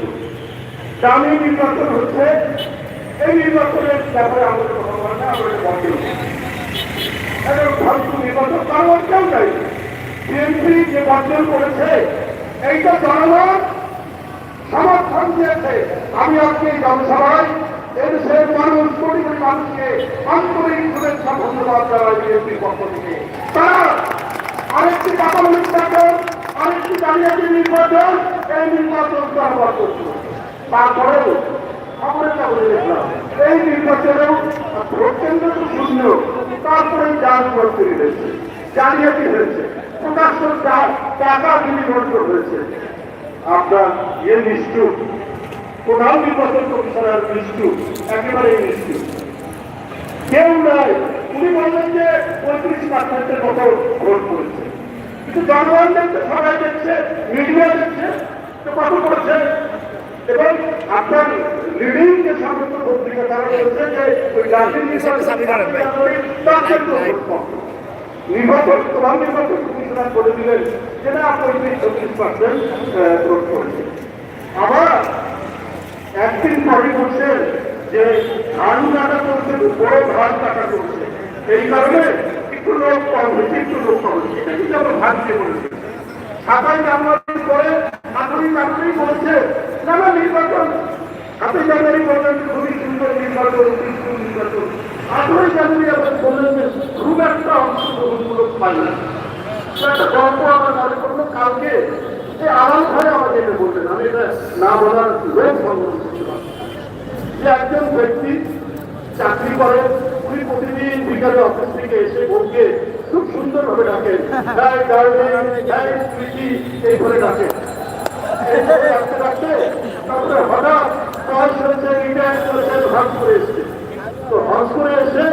করি দামি নির্বাচন হচ্ছে, এই নির্বাচনের ব্যাপারে আমাদের না আমাদের বন্ধ এবং ফালতু নির্বাচন কারণ কেউ চাই বিএনপি যে বর্জন করেছে, এইটা জনগণ সমর্থন দিয়েছে। আমি আজকে এই জনসভায় এদেশের মানুষ, কোটি কোটি মানুষকে আন্তরিক শুভেচ্ছা, ধন্যবাদ জানাই বিএনপির পক্ষ থেকে। তারা আরেকটি কাপাল নির্বাচন, আরেকটি জালিয়াতি নির্বাচন এই নির্বাচন জনগণ করছিল তারপরেও খবরের কাগজে দেখলাম এই নির্বাচনেও ভোট কেন্দ্র তো শূন্য। তারপরে যান করতে দিয়েছে জালিয়াতি হয়েছে, প্রকাশ্য টাকা বিনিয়োগ হয়েছে। আপনার ইয়ে নিষ্ঠুর। প্রধান নির্বাচন কমিশনার নিষ্ঠুর, একেবারেই নিষ্ঠুর। কেউ নাই। উনি বললেন যে পঁয়ত্রিশ পার্সেন্টের মতো ভোট করেছে। কিন্তু জনগণ দেখছে সবাই দেখছে, মিডিয়া দেখছে তো করেছে এবং আপনার লিডিং যে সমস্ত পত্রিকা তারা বলছে যে ওই জাতির নির্বাচন প্রধান নির্বাচন কমিশনার বলে দিলেন যে না পঁয়ত্রিশ চল্লিশ পার্সেন্ট ভোট করেছে আবার একদিন পরে বলছে যে ধান কাটা করছে বড় ধান কাটা করছে। এই কারণে একটু লোক কম হয়েছে একটু লোক কম হয়েছে। এটা কিন্তু আমরা ভাবতে বলেছি। সাতাই জানুয়ারি পরে আঠারোই জানুয়ারি বলছে না নির্বাচন। সাতই জানুয়ারি বললেন খুবই সুন্দর নির্বাচন সুন্দর নির্বাচন। আঠারোই জানুয়ারি আবার বললেন যে খুব একটা অংশগ্রহণমূলক পাই না। একটা গল্প আমার মনে করল কালকে। যে আরাম ভাই আমাকে এটা বললেন আমি এটা না বলার লোক সংগ্রহ করতে যে একজন ব্যক্তি চাকরি করে উনি প্রতিদিন বিকালে অফিস থেকে এসে বউকে খুব সুন্দর ভাবে ডাকেন। হ্যাঁ হ্যাঁ এই করে ডাকেন। করে ডাকতে ডাকতে তারপরে হঠাৎ বয়স হয়েছে রিটায়ার করেছে হজ করে এসছে তো হজ করে এসে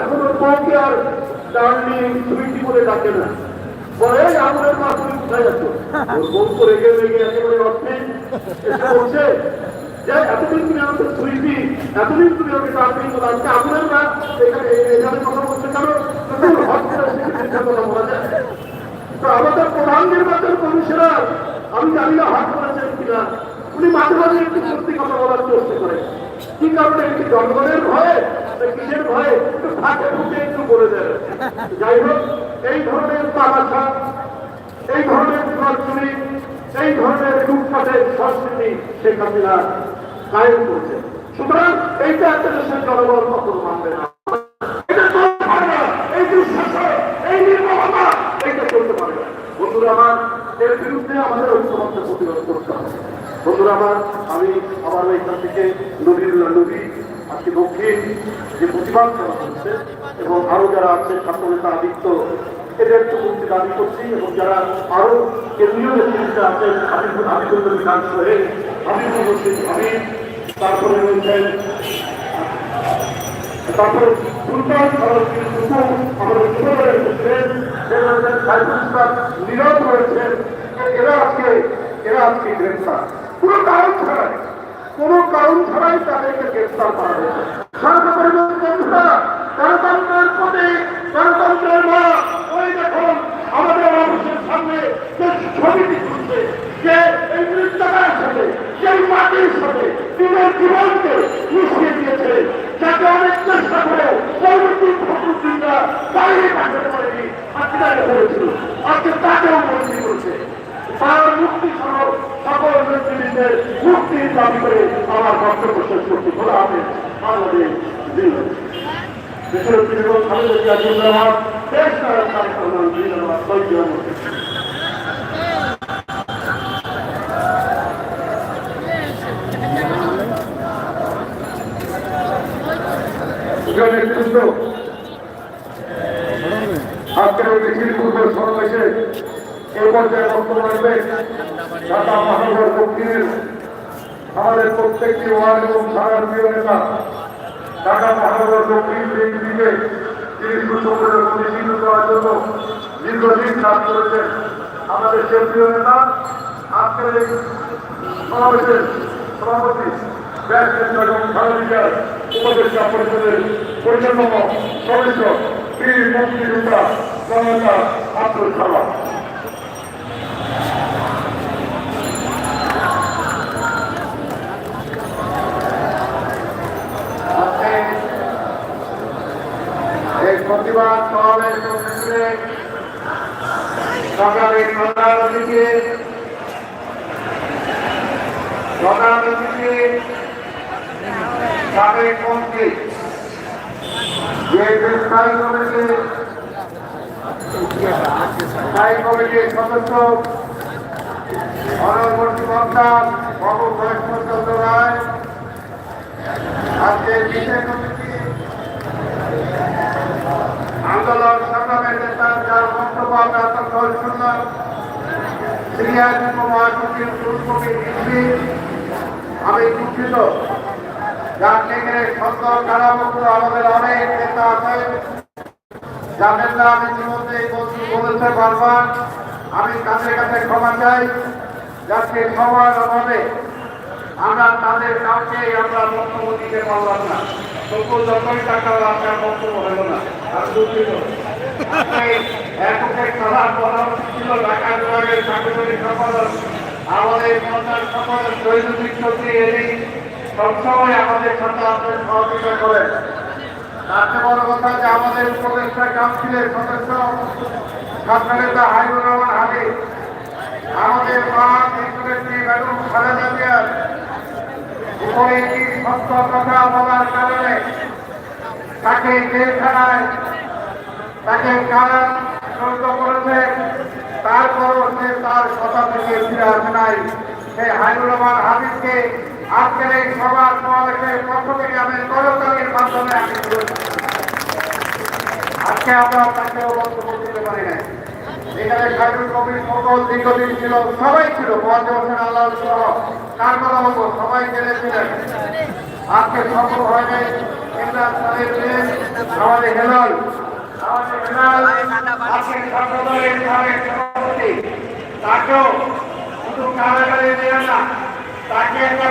এখন ওর বউকে আর ডার্লিং সুইটি করে ডাকে না পরে আমাদের মা তুমি কোথায় যাচ্ছ ওর বউ তো রেগে রেগে একেবারে অর্থে এসে বলছে যে এতদিন তুমি আমাকে সুইটি এতদিন তুমি আমাকে ডার্লিং বলে আজকে আপনার না এখানে এখানে কথা বলছে কেন হজ করে এসে কথা বলা যায় তো আমাদের প্রধান নির্বাচন কমিশনার আমি জানি না হাত করেছেন কিনা। উনি মাঝে মাঝে একটু সত্যি কথা বলার চেষ্টা করেন। কি কারণে একটি জনগণের ভয়ে কিসের ভয়ে একটু ফাঁকে ফুটে একটু বলে দেয় যাই হোক, এই ধরনের তামাশা, এই ধরনের চুরি এই ধরনের লুটপাটের সংস্কৃতি শেখ হাসিনা কায়েম করছে সুতরাং এইটা একটা দেশের জনগণ কখনো মানবে না এটা চলতে পারে না। এই দুঃশাসন, এই নির্মমতা, এইটা চলতে পারে না। বন্ধুরা আমার এর বিরুদ্ধে আমাদের ঐক্যবদ্ধ প্রতিরোধ করতে হবে বন্ধুরা আমার, আমি আমার এখান থেকে নদীর নদী আজকে দক্ষিণ যে প্রতিবাদ করা হচ্ছে এবং আরও যারা আছে ছাত্র নেতা আদিত্য এদের তো দাবি করছি এবং যারা আরও কেন্দ্রীয় নেতৃত্বে আছেন, হাবিবুল হাবিবুল বিধান সোহেল হাবিবুল রশিদ হাবিব তারপরে রয়েছেন, তারপরে সুকু আমাদের সাইফুল এরা আজকে এরা আজকে গ্রেফতার কোনো কারণ ছাড়াই, কোনো কারণ ছাড়াই তাদেরকে গ্রেফতার করা হয়েছে। আমাদের মানুষের সামনে যে ছবিটি তুলছে যে এই মৃত্যুটার সাথে সেই মাটির সাথে দিনের জীবনকে মিশিয়ে দিয়েছে যাকে অনেক চেষ্টা করে পরবর্তী ফখরুদ্দিনরা বাইরে পাঠাতে পারেনি আজকে করেছিল আজকে তাকেও বন্দী করেছে তার মুক্তি সহ সকল নেতৃবৃন্দের মুক্তির দাবি করে আমার বক্তব্য শেষ করতে খোলা হবে বাংলাদেশ জিন্দাবাদ। দেশের জিন্দাবাদ দেশ নায়ক তারেক রহমান জিন্দাবাদ শহীদ রহমান প্রিয় নেতৃবৃন্দ আজকের এই পূর্ব ঢাকা মহানগর দক্ষিণ বিএনপিকে তিনি সুসম্পূর্ণ প্রতিষ্ঠিত করার জন্য দীর্ঘদিন কাজ করেছেন। আমাদের প্রিয় নেতা, আজকের এই সমাবেশের সভাপতি উপদেষ্টা পরিষদের পরিচালনা সদস্য বীর মুক্তিযোদ্ধা জনতা আব্দুল সালাম। প্রতিবাদ সমাবেশ করতেছিলেন সরকারের প্রধান অতিথি প্রধান অতিথি সাবেক মন্ত্রী যে স্থায়ী কমিটি স্থায়ী কমিটির সদস্য অনবর্তী সন্তান বাবু ভরেশ চন্দ্র রায় আজকের বিশেষ আন্দোলন সংগ্রামের নেতা যার বক্তব্য আমরা এতক্ষণ শুনলাম সিরিয়ার মহাসচিব সুরকবি দিল্লি। আমি দুঃখিত, যার থেকে সন্দেহ কারামুক্ত আমাদের অনেক নেতা আছেন, যাদের না আমি ইতিমধ্যে বলছি বলেছে বারবার। আমি তাদের কাছে ক্ষমা চাই, যাতে সময়ের অভাবে আমরা তাদের কাউকে আমরা বক্তব্য দিতে পারলাম না। তবু যতই টাকা আপনার বক্তব্য হলো না। আর দুঃখিত। এককে সভা পরামর্শ ছিল ঢাকা বিভাগের সাংগঠনিক সম্পাদক। আমাদের সন্তান সম্পাদক দৈনন্দিন সত্যি এলি সবসময় আমাদের সাথে আপনার সহযোগিতা করেন। তাতে বড় কথা যে আমাদের উপদেষ্টা কাউন্সিলের সদস্য ছাত্রনেতা উপরে একটি সত্য কথা বলার কারণে তাকে জেলখানায় তাকে কারা সহ্য করেছে তারপরও সে তার কথা থেকে ফিরে আসে নাই সেই হাইবুর রহমান হাবিবকে আজকের এই সভার সমাবেশের পক্ষ থেকে আমি করতালির মাধ্যমে আমি আজকে আমরা তাকেও বক্তব্য দিতে পারি নাই। এখানে সাইদুল কবির সকল দীর্ঘদিন ছিল, সবাই ছিল মোহাম্মদ হোসেন আল্লাহ সহ কার কথা বলব সবাই জেনেছিলেন আজকে সম্ভব হয় নাই ইমরান সাহেব আমাদের হেলাল আমাদের হেলাল, আজকে ছাত্রদলের সাবেক সভাপতি, তাকেও শুধু কারাগারে দেওয়া না, তাকে একটা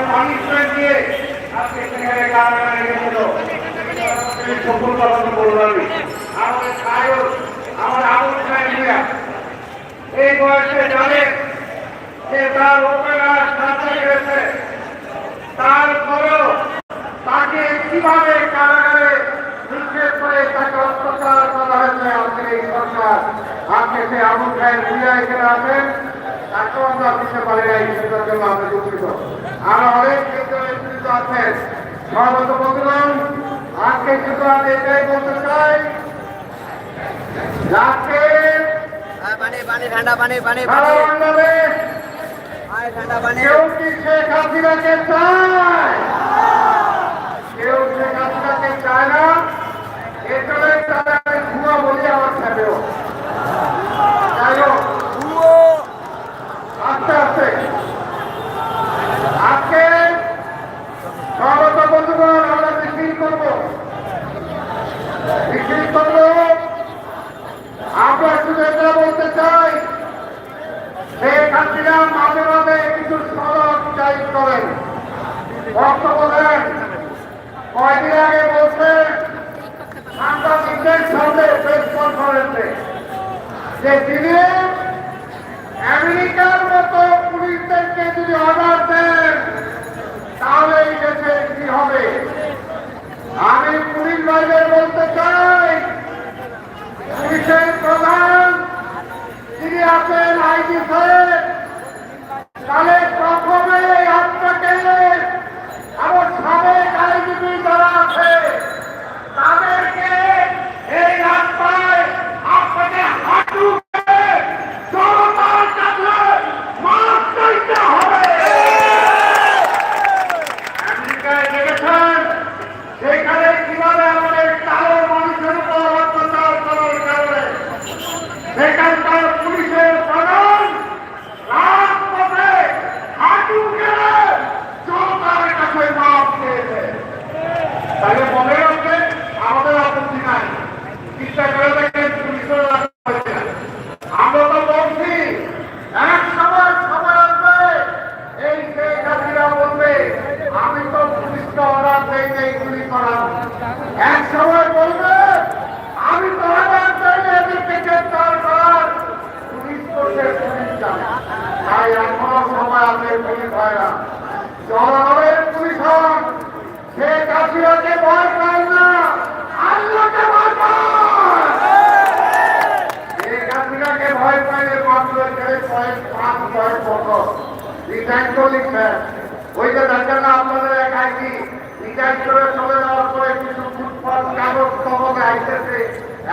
আমার আবুল সাহেব এই বয়সে জানে যে তার ওপেনার সাথে গেছে তারপরেও তাকে কীভাবে কারাগারে তাকে অত্যাচার করা হয়েছে আমাদের এই সরকার আজকে সে দুঃখিত। আর অনেক নেতৃত্ব আছেন। সর্বত বন্ধুগণ, আজকে আমি এটাই পানি পানি ঠান্ডা পানি সারা পানি বাংলাদেশ ঠান্ডা পানি কেউ কি শেখ হাসিনাকে চায়? কেউ শেখ হাসিনাকে চায় না?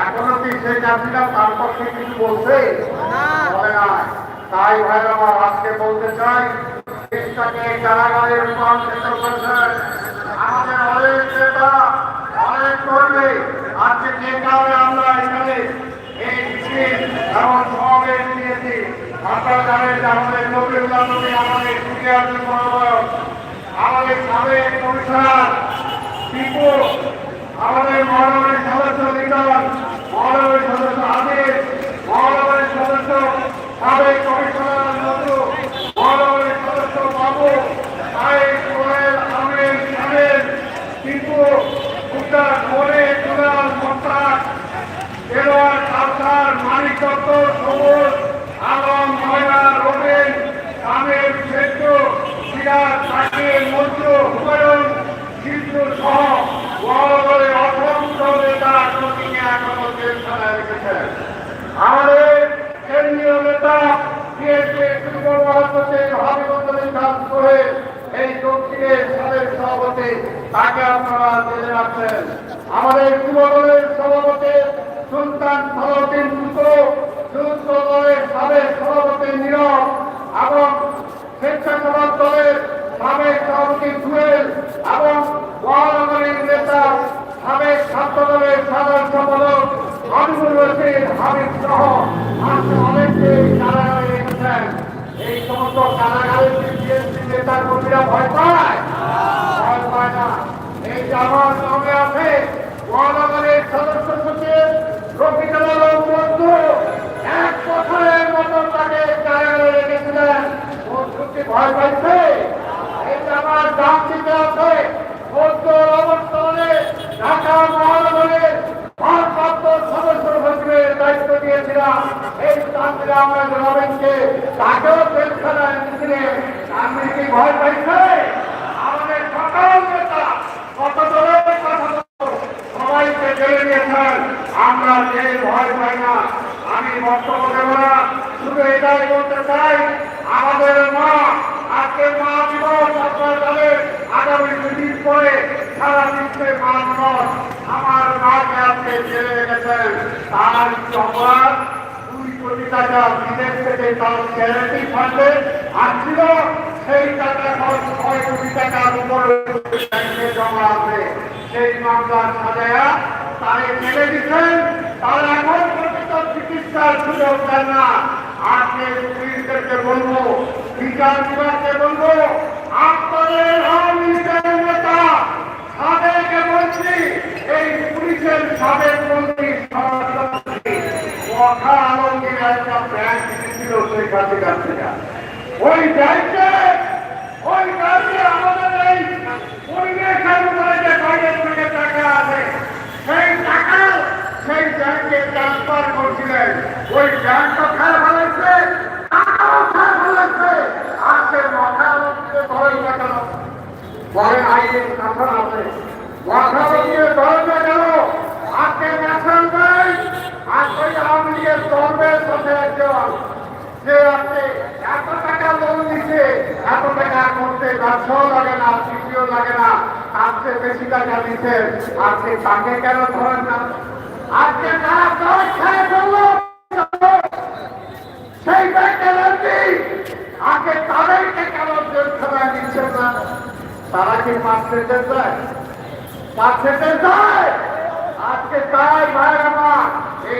এখনও কি সেই যাত্রীরা তার পক্ষে কিছু বলছে? বলে না। তাই ভাই আমার আজকে বলতে চাই দেশটাকে কারাগারে রূপান্তরিত করেছেন আমাদের অনেক নেতা অনেক কর্মী আজকে যে কারণে আমরা এখানে এই মিছিল এবং সমাবেশ নিয়েছি আপনারা জানেন যে আমাদের নবীল্লাহ নবী আমাদের সিনিয়র আমাদের সাবেক কমিশনার টিপু আমাদের মহানগরের সদস্য লিটন মহানগরের সদস্য আদিল মহানগরের সদস্য সাবেক সোহেল আমির সাহেব টিপু উদ্দার মোড়ে দুলাল মোস্তাক এরোয়ার কালসার মানিক দত্ত সবুজ আলম ময়না রবিন আমির সেতু সিরাজ সাকির মঞ্জু হুমায়ুন শিল্পু সহ মহানগরে অসংখ্য নেতা কোচিংয়ে এখনও জেলখানায় রেখেছেন আমাদের কেন্দ্রীয় নেতা বিএসপি যুবদল মহাসচিব হাবিবুদ্দিন খান সোহেল এই দক্ষিণের সাবেক সভাপতি তাকে আপনারা জেনে রাখছেন আমাদের যুবদলের সভাপতি সুলতান সালাউদ্দিন টুকরো যুদ্ধ দলের সাবেক সভাপতি নীরব এবং স্বেচ্ছাসেবক দলের সাবেক সভাপতি জুয়েল এবং মহানগরীর নেতা সাবেক ছাত্র দলের সাধারণ সম্পাদক হাবিবুর রশিদ হাবিব সহ আজকে অনেকে কারাগারে রেখেছেন এই সমস্ত কারাগারে বিএনপি নেতা কর্মীরা ভয় পায় ভয় পায় না এই যে আমার সঙ্গে আছে মহানগরের সদস্য সচিব রফিকুল আলম বন্ধু এক বছরের মতো তাকে কারাগারে রেখেছিলেন ও সত্যি ভয় পাইছে এই যে আমার দাম দিতে আছে বন্ধ অবস্থানে ঢাকা মহানগরের ভারপ্রাপ্ত সদস্য সচিবের দায়িত্ব দিয়েছিলাম এই আমরা রবেনকে তাকেও জেলখানায় দিয়েছিলেন আপনি কি ভয় পাইছে আমাদের সকল নেতা কত দলের কথা সবাইকে জেলে নিয়েছেন, আমরা যে ভয় আমি বক্তব্য দেব না। শুধু এটাই বলতে আমাদের মা, আজকে মা দিবস, আপনারা জানেন, আগামী দুদিন পরে সারা আমার মাকে আজকে জেলে রেখেছেন, তার টাকা বিদেশ থেকে তার চ্যারিটি ফান্ডে আসছিল, সেই টাকা খরচ ছয় কোটি টাকার উপরে ব্যাংকে জমা আছে। সেই মামলা সাজায়া তারে জেলে দিচ্ছেন তার এখন পর্যন্ত চিকিৎসার সুযোগ দেন না। আজকে পুলিশদেরকে বলব, বিচার বিভাগকে বলব, আপনাদের আওয়ামী নেতা, সাবেক মন্ত্রী, এই পুলিশের সাবেক মন্ত্রী কথা একটা ব্যাংক ছিল সেই কাছে কাছে ওই ব্যাংকে ওই ব্যাংকে আমাদের এই পরিবেশের থেকে খেয়ে ফেলেছে টাকাও খেয়ে ফেলেছে আজকে মাথা আলমগীরে ধরে কেন পরে আইনের শাসন আছে মাথা আলমগীরে ধরে কেন আজকে ন্যাশনাল ব্যাংক আজকে আওয়ামী লীগের দলের সাথে একজন যে আপনি এত টাকা লোন দিচ্ছে এত টাকা করতে লাগে না তৃতীয় লাগে না। আজকে বেশি টাকা দিচ্ছেন আজকে তাকে কেন ধরেন না? আজকে তারা দশ খেয়ে সেই ব্যাংকের এমপি আগে তাদেরকে কেন জেলখানায় দিচ্ছেন না? তারা কি মাছ খেতে চায়? মাছ খেতে চায় আজকে তাই ভাইয়ের আমার এই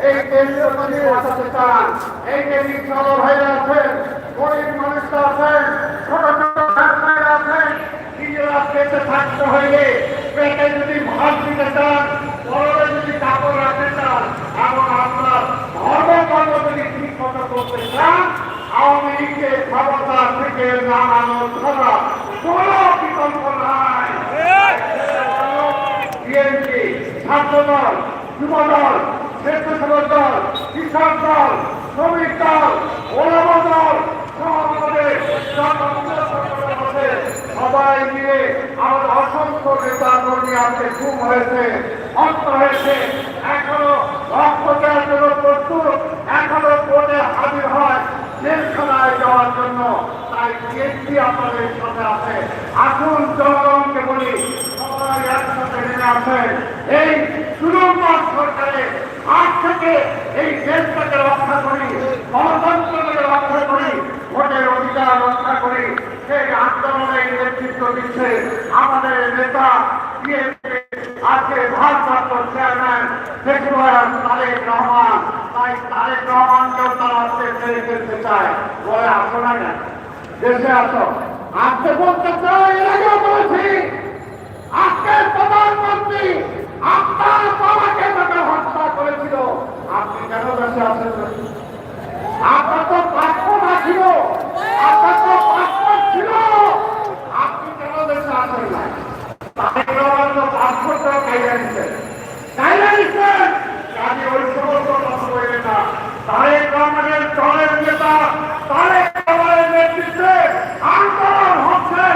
এই কেন্দ্রীয় মন্ত্রী বাঁচাতে চান এই যে রিক্সা ভাইরা আছেন গরিব মানুষরা আছেন ছোট ছোট ব্যবসায়ীরা আছেন নিজেরা পেটে থাকতে হইলে পেটে যদি ভাত দিতে চান পরে যদি কাপড় রাখতে চান এবং আপনার ধর্ম কর্ম যদি ঠিক মতো করতে চান আওয়ামী লীগকে ক্ষমতা থেকে নামানো ছাড়া কোনো বিকল্প নাই। বিএনপি ছাত্রদল যুব দল স্বেচ্ছাসেবক দল কৃষক দল, শ্রমিক দল, ওলামা দল। সবাই মিলে আমাদের অসংখ্য নেতা কর্মী আজকে খুন হয়েছে অন্ত হয়েছে। এখনও রক্ত দেওয়ার জন্য প্রস্তুত, এখনও কোর্টে হাজির হয় জেলখানায় যাওয়ার জন্য। তাই বিএনপি আপনাদের সাথে আছে। আসুন জনগণকে বলি, সবাই একসাথে নেমে আসেন। এই সুরক্ষার সরকারে আজ থেকে এই দেশটাকে রক্ষা করি গণতন্ত্রকে রক্ষা করি, ভোটের অধিকার রক্ষা করি। সেই আন্দোলনের নেতৃত্ব দিচ্ছে আমাদের নেতা আজকে ভারপ্রাপ্ত চেয়ারম্যান দেশবাস তারেক রহমান। তাই তারেক রহমানকেও তারা আজকে ছেড়ে ফেলতে চায়। বলে আসো না? দেশে আসো। আজকে বলতে চাই, এর আগেও বলেছি আজকের প্রধানমন্ত্রী আপনার বাবাকে তাকে হত্যা করেছিল আপনি কেন দেশে আসেন আপনার তো পাসপোর্ট ছিল আপনার তো পাসপোর্ট ছিল আপনি কেন দেশে আসেন না তারেক রহমান তো পাসপোর্টটাও খাইয়ে নিচ্ছেন খাইয়ে নিচ্ছেন কাজে ওই সমস্ত কথা বলবেন না তারেক রহমানের দলের নেতা তারেক রহমানের নেতৃত্বে আন্দোলন হচ্ছে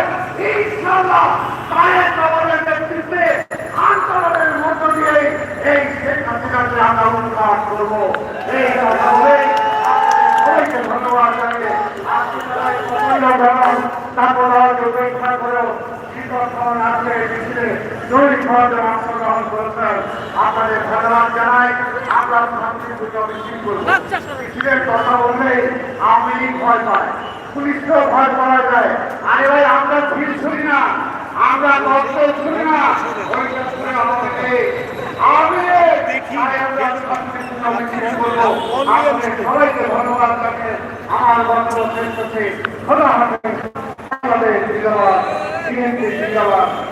ইনশাআল্লাহ তারেক রহমানের নেতৃত্বে আন্দোলনের মধ্য দিয়ে এই শেখ হাসিনাকে আমরা উন্নয়ন করব এই কথা বলে সবাইকে ধন্যবাদ জানিয়ে আজকে যারা এই প্রচণ্ড গরম তারপর অপেক্ষা করেও শীতক্ষণ আসবে মিছিলে জৈবিকভাবে অংশগ্রহণ করেছেন আপনাদের ধন্যবাদ জানাই। আমরা মিছিলের কথা বললে আওয়ামী লীগ ভয় পায়। পুলিশকেও ভয় করা যায়। আরে ভাই আমরা ভিড় ছুরি না। আমরা গল্প ছুরি না। সবাইকে ধন্যবাদ জানিয়ে আমার বক্তব্য শেষ করছি। জিন্দাবাদ।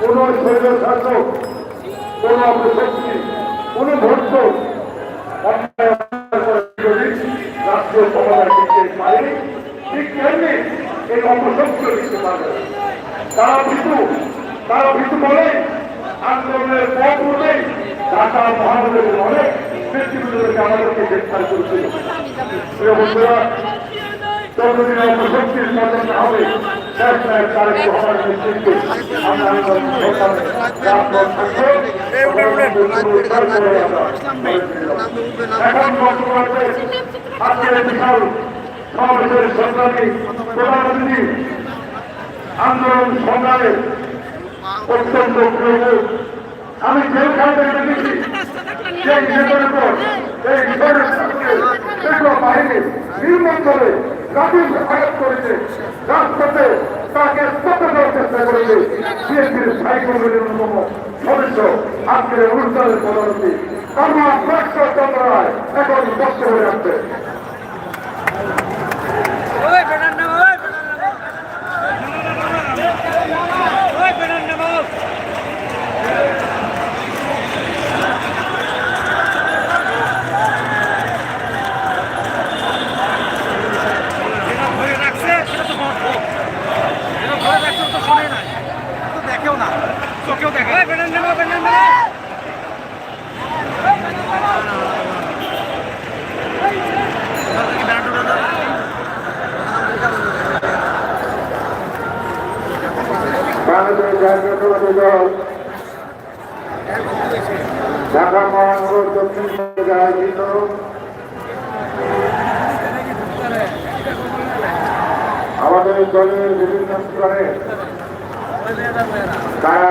কোন শৈল শাসক কোন অপশক্তি কোন করে যদি রাষ্ট্রীয় ক্ষমতায় টিকতে পারেনি ঠিক তেমনি এই অপশক্তিও টিকতে পারবে। তারা ভীতু তারা ভীতু বলে, আন্দোলনের পথ অনুযায়ী ঢাকা মহানগরের অনেক ব্যক্তিগুলোকে আমাদেরকে গ্রেফতার করেছিল বন্ধুরা এখন বর্তমানে আজকের বিশাল সমাবেশের সংগ্রামী প্রধানমন্ত্রী আন্দোলন সংগ্রামে অত্যন্ত আমি থেকে দেখেছি সেই নেতার উপর, এই শাসনের সেগুলো বাহিনী করে গাড়ি আঘাত করেছে। রাজপথে তাকে স্তব্ধ করার চেষ্টা করেছে। বিএনপির স্থায়ী কমিটির অন্যতম সদস্য আজকের অনুষ্ঠানের প্রধানমন্ত্রী কর্মা ব্যবসা চন্দ্র রায় এখন কষ্ট হয়ে যাচ্ছে ওই বেটার নাম ওই ওই বেটার নাম ধরে রাখছে সেটা তো বন্ধ এটা ধরে রাখছে তো শোনে নাই তো দেখেও না বেটার জাতীয়তাবাদী দল ঢাকা মহানগর দক্ষিণ আমাদের দলের বিভিন্ন স্তরে তারা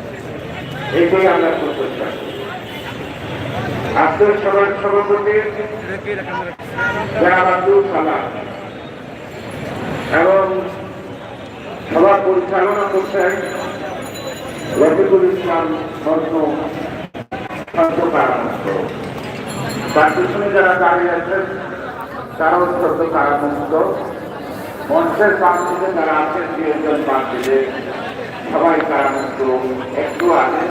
এটাই আমরা প্রচেষ্টা করি। আজকের সভার সভাপতি আব্দুল এবং সভা পরিচালনা করছেন রফিকুল ইসলাম তার পিছনে যারা দাঁড়িয়ে আছেন, তারাও স্বর্ণ কারামুক্ত মঞ্চের পাশ যারা আছেন দুজন পাশ থেকে সবাই কারামুক্ত একটু আগে